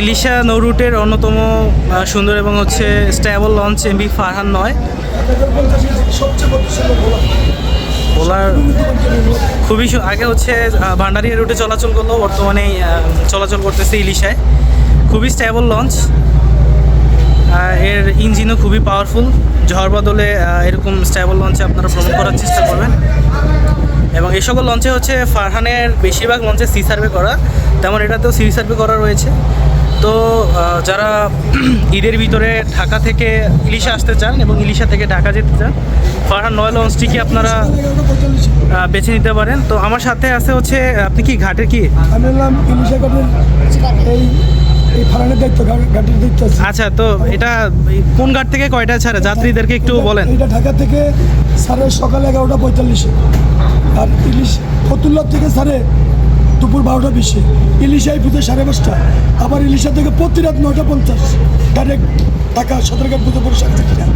ইলিশা নৌরুটের অন্যতম সুন্দর এবং হচ্ছে স্ট্যাবল লঞ্চ এমবি ফারহান নয়। বোলার খুবই আগে হচ্ছে ভান্ডারিয়া রুটে চলাচল করল বর্তমানে চলাচল করতেছে ইলিশায়। খুবই স্ট্যাবল লঞ্চ। এর ইঞ্জিনও খুবই পাওয়ারফুল ঝড় বদলে এরকম স্ট্যাবল লঞ্চে আপনারা ভ্রমণ করার চেষ্টা করবেন। এবং এই সকল লঞ্চে হচ্ছে ফারহানের বেশিরভাগ লঞ্চে সি সার্ভে করা। তেমন এটাতেও সি সার্ভে করা রয়েছে। তো যারা ঈদের ভিতরে ঢাকা থেকে ইলিশা আসতে চান এবং ইলিশা থেকে ঢাকা যেতে চান ফারহান নয় লঞ্চটিকে আপনারা বেছে নিতে পারেন? তো আমার সাথে আছে হচ্ছে আপনি কি ঘাটের কি? আমি ইলিশা এই আচ্ছা তো এটা কোন ঘাট থেকে কয়টা ছাড়ে? যাত্রীদেরকে একটু বলেন। এটা ঢাকা থেকে সাড়ে সকাল এগারোটা পঁয়তাল্লিশে। আর ইলিশ ফতুল্লার থেকে সাড়ে দুপুর বারোটা বিশে। ইলিশায় পুজো সাড়ে পাঁচটা। আবার ইলিশা থেকে প্রতি রাত নয়টা পঞ্চাশ। ডাইরেক্ট ঢাকা সদরঘাট পুজো সাড়ে চারটা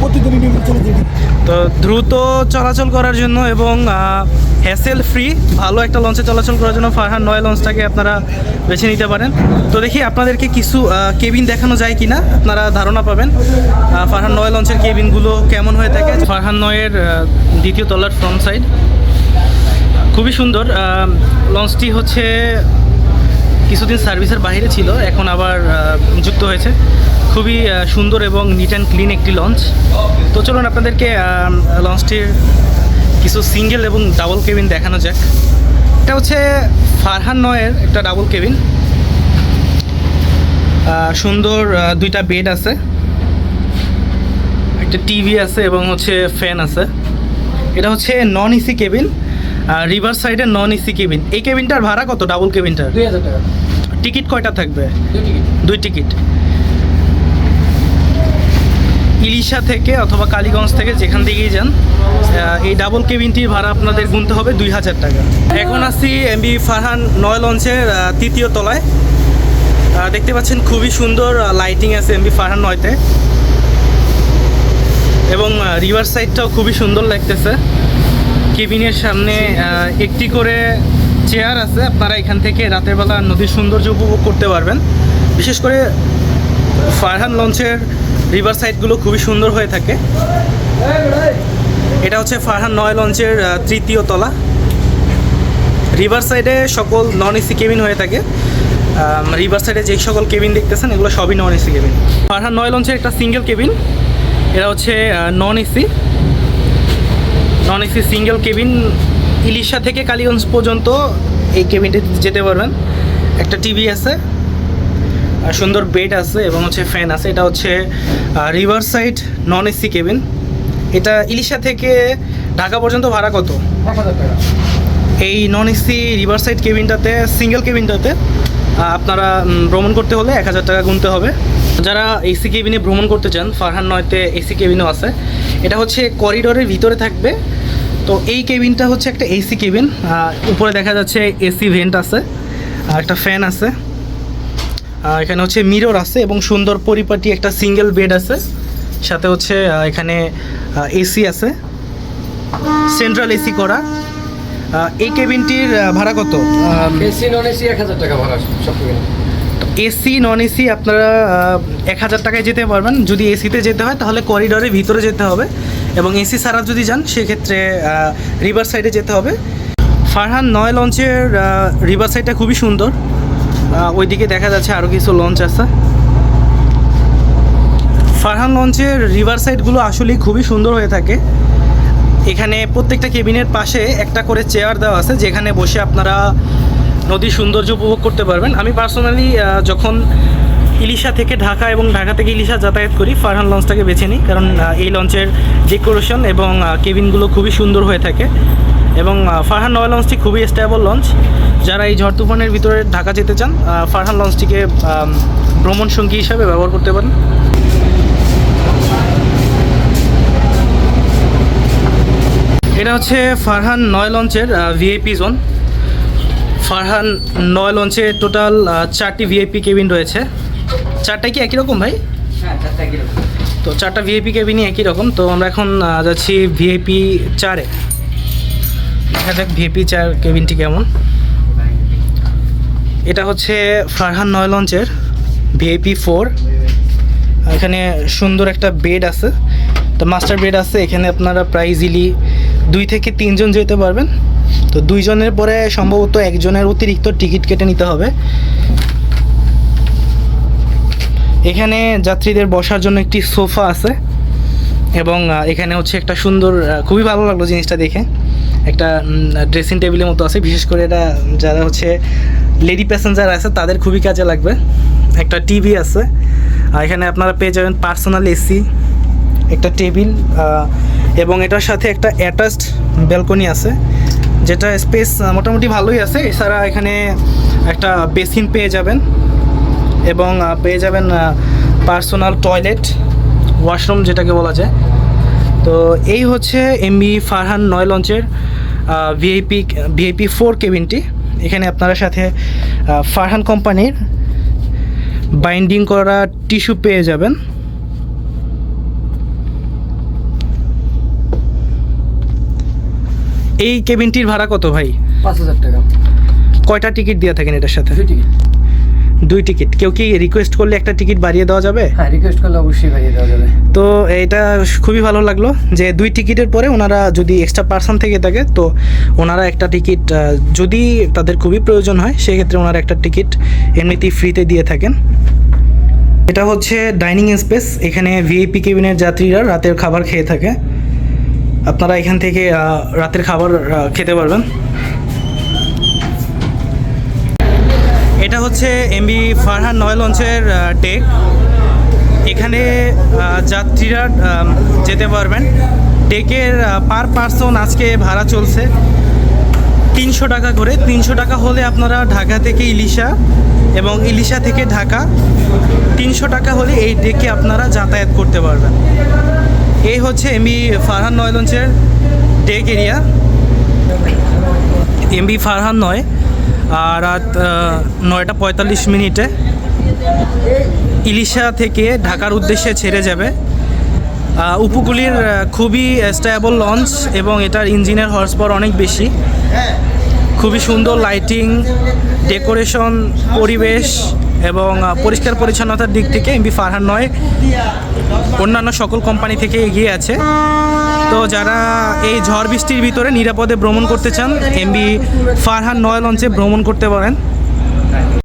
প্রতিদিনই নিয়মিত চলে যাবে তো দ্রুত চলাচল করার জন্য এবং হ্যাসেল ফ্রি ভালো একটা লঞ্চে চলাচল করার জন্য ফারহান নয় লঞ্চটাকে আপনারা বেছে নিতে পারেন। তো দেখি আপনাদেরকে কিছু কেবিন দেখানো যায় কিনা? আপনারা ধারণা পাবেন। ফারহান নয় লঞ্চের কেবিনগুলো কেমন হয়ে থাকে? ফারহান নয়ের দ্বিতীয় তলার ফ্রন্ট সাইড খুবই সুন্দর। লঞ্চটি হচ্ছে কিছুদিন সার্ভিসের বাইরে ছিল, এখন আবার যুক্ত হয়েছে। খুবই সুন্দর এবং নিট অ্যান্ড ক্লিন একটি লঞ্চ। তো চলুন আপনাদেরকে লঞ্চটির কিছু সিঙ্গেল এবং ডাবল কেবিন দেখানো যাক। এটা হচ্ছে ফারহান নয়ের একটা ডাবল কেবিন। সুন্দর দুইটা বেড আছে। একটা টিভি আছে এবং হচ্ছে ফ্যান আছে। এটা হচ্ছে নন এসি কেবিন। রিভার সাইডের নন এসি কেবিন এই কেবিনটার ভাড়া কত? ডাবল কেবিনটার দুই হাজার টাকা। টিকিট কয়টা থাকবে? দুই টিকিট ইলিশা থেকে অথবা কালীগঞ্জ থেকে যেখান থেকেই যান এই ডাবল কেবিনটির ভাড়া আপনাদের গুনতে হবে দুই হাজার টাকা। এখন আছি এমবি ফারহান নয় লঞ্চের তৃতীয় তলায়। দেখতে পাচ্ছেন খুবই সুন্দর লাইটিং আছে এমবি ফারহান নয়তে। এবং রিভার সাইডটাও খুবই সুন্দর লাগতেছে। কেবিনের সামনে একটি করে চেয়ার আছে। আপনারা এখান থেকে রাতের বেলা নদীর সৌন্দর্য উপভোগ করতে পারবেন। বিশেষ করে ফারহান লঞ্চের রিভার সাইডগুলো খুবই সুন্দর হয়ে থাকে। এটা হচ্ছে ফারহান নয় লঞ্চের তৃতীয় তলা। রিভার সাইডে সকল নন এসি কেবিন হয়ে থাকে। রিভার সাইডে যে সকল কেবিন দেখতেছেন, এগুলো সবই নন এসি কেবিন। ফারহান নয় লঞ্চের একটা সিঙ্গেল কেবিন। এটা হচ্ছে non AC non AC single cabin Ilisha থেকে কালীগঞ্জ পর্যন্ত এই কেবিনটিতে যেতে পারবেন। একটা টিভি আছে সুন্দর বেড আছে এবং হচ্ছে ফ্যান আছে। এটা হচ্ছে river side non AC cabin এটা ইলিশা থেকে ঢাকা পর্যন্ত ভাড়া কত? এই নন এসি রিভার সাইড কেবিনটাতে সিঙ্গেল কেবিনটাতে আপনারা ভ্রমণ করতে হলে এক হাজার টাকা গুনতে হবে। যারা এসি কেবিনে ভ্রমণ করতে চান, ফারহান নয়তে এসি কেবিনও আছে। এটা হচ্ছে করিডোরের ভিতরে থাকবে। তো এই কেবিনটা হচ্ছে একটা এসি কেবিন। উপরে দেখা যাচ্ছে এসি ভেন্ট আছে একটা ফ্যান আছে। এখানে হচ্ছে মিরর আছে এবং সুন্দর পরিপাটি একটা সিঙ্গেল বেড আছে। সাথে হচ্ছে এখানে এসি আছে। সেন্ট্রাল এসি করা। এই কেবিনটির ভাড়া কত? এসি নন এসি এক হাজার টাকা ভাড়া সব এসি নন এসি আপনারা এক হাজার টাকায় যেতে পারবেন। যদি এসিতে যেতে হয় তাহলে করিডোরের ভিতরে যেতে হবে। এবং এসি ছাড়া যদি যান, সেক্ষেত্রে রিভার সাইডে যেতে হবে। ফারহান, নয় লঞ্চের রিভার সাইডটা খুবই সুন্দর। ওইদিকে দেখা যাচ্ছে আরও কিছু লঞ্চ আছে। ফারহান, লঞ্চের রিভার সাইডগুলো আসলেই খুবই সুন্দর হয়ে থাকে। এখানে প্রত্যেকটা কেবিনের পাশে একটা করে চেয়ার দেওয়া আছে, যেখানে বসে আপনারা নদীর সৌন্দর্য উপভোগ করতে পারবেন। আমি পার্সোনালি যখন ইলিশা থেকে ঢাকা এবং ঢাকা থেকে ইলিশা যাতায়াত করি। ফারহান লঞ্চটাকে বেছে নিই, কারণ এই লঞ্চের ডেকোরেশন এবং কেবিনগুলো খুবই সুন্দর হয়ে থাকে। এবং ফারহান নয় লঞ্চটি খুবই স্টেবল লঞ্চ। যারা এই ঝড় তুফানের ভিতরে ঢাকা যেতে চান ফারহান লঞ্চটিকে ভ্রমণ সঙ্গী হিসাবে ব্যবহার করতে পারেন। এটা হচ্ছে ফারহান নয় লঞ্চের ভিআইপি জোন ফারহান নয় লঞ্চে টোটাল চারটি ভিআইপি কেবিন রয়েছে। চারটাই কি একই রকম ভাই? হ্যাঁ চারটা তো চারটা ভিআইপি কেবিনই একই রকম। তো আমরা এখন যাচ্ছি ভিআইপি চারে। দেখা যাক ভিআইপি চার কেবিনটি কেমন। এটা হচ্ছে ফারহান নয় লঞ্চের ভিআইপি ফোর এখানে সুন্দর একটা বেড আছে। তো মাস্টার বেড আছে। এখানে আপনারা প্রায় ইজিলি দুই থেকে তিনজন যেতে পারবেন। তো দুইজনের পরে সম্ভবত একজনের অতিরিক্ত টিকিট কেটে নিতে হবে। এখানে যাত্রীদের বসার জন্য একটি সোফা আছে এবং এখানে হচ্ছে একটা সুন্দর খুবই ভালো লাগল জিনিসটা দেখে। একটা ড্রেসিং টেবিলের মতো আছে। বিশেষ করে এটা, যারা হচ্ছে লেডি প্যাসেঞ্জার আছে, তাদের খুবই কাজে লাগবে। একটা টিভি আছে। আর এখানে আপনারা পেয়ে যাবেন পার্সোনাল এসি একটা টেবিল এবং এটার সাথে একটা অ্যাটাচড ব্যালকনি আছে, যেটা স্পেস মোটামুটি ভালোই আছে। এছাড়া এখানে একটা বেসিন পেয়ে যাবেন। এবং পেয়ে যাবেন পার্সোনাল টয়লেট ওয়াশরুম যেটাকে বলা যায়। তো এই হচ্ছে এমবি ফারহান নয় লঞ্চের ভিআইপি ভিআইপি ফোর কেবিনটি এখানে আপনারা সাথে ফারহান কোম্পানির বাইন্ডিং করা টিস্যু পেয়ে যাবেন। এই কেবিনটির ভাড়া কত ভাই? পাঁচ হাজার টাকা। কয়টা টিকিট দিয়ে থাকেন এটার সাথে? টিকিট দুই টিকিট কেউ কি রিকোয়েস্ট করলে একটা টিকিট বাড়িয়ে দেওয়া যাবে? হ্যাঁ রিকোয়েস্ট করলে অবশ্যই বাড়িয়ে দেওয়া যাবে। তো এটা খুবই ভালো লাগল যে দুই টিকিটের পরে ওনারা যদি এক্সট্রা পার্সন থেকে থাকে তো ওনারা একটা টিকিট যদি তাদের খুবই প্রয়োজন হয় সেক্ষেত্রে ওনারা একটা টিকিট এমনিতেই ফ্রিতে দিয়ে থাকেন। এটা হচ্ছে ডাইনিং স্পেস এখানে ভিআইপি কেবিনের যাত্রীরা রাতের খাবার খেয়ে থাকে। আপনারা এখান থেকে রাতের খাবার খেতে পারবেন। হচ্ছে এমবি ফারহান নয় লঞ্চের ডেক এখানে যাত্রীরা যেতে পারবেন। ডেকের পার পার্সন আজকে ভাড়া চলছে তিনশো টাকা করে। তিনশো টাকা হলে আপনারা ঢাকা থেকে ইলিশা এবং ইলিশা থেকে ঢাকা। তিনশো টাকা হলে এই ডেকে আপনারা যাতায়াত করতে পারবেন। এই হচ্ছে এমবি ফারহান নয় লঞ্চের ডেক এরিয়া এমবি ফারহান নয়। রাত নয়টা পঁয়তাল্লিশ মিনিটে ইলিশা থেকে ঢাকার উদ্দেশ্যে ছেড়ে যাবে। উপকূলীর খুবই স্টেবল লঞ্চ এবং এটার ইঞ্জিনের হর্স পাওয়ার অনেক বেশি। খুবই সুন্দর লাইটিং ডেকোরেশন পরিবেশ এবং পরিষ্কার পরিচ্ছন্নতার দিক থেকে এমবি ফারহান নয়। অন্যান্য সকল কোম্পানি থেকে এগিয়ে আছে। তো যারা এই ঝড় বৃষ্টির ভিতরে নিরাপদে ভ্রমণ করতে চান, এমবি ফারহান নয় লঞ্চে ভ্রমণ করতে পারেন।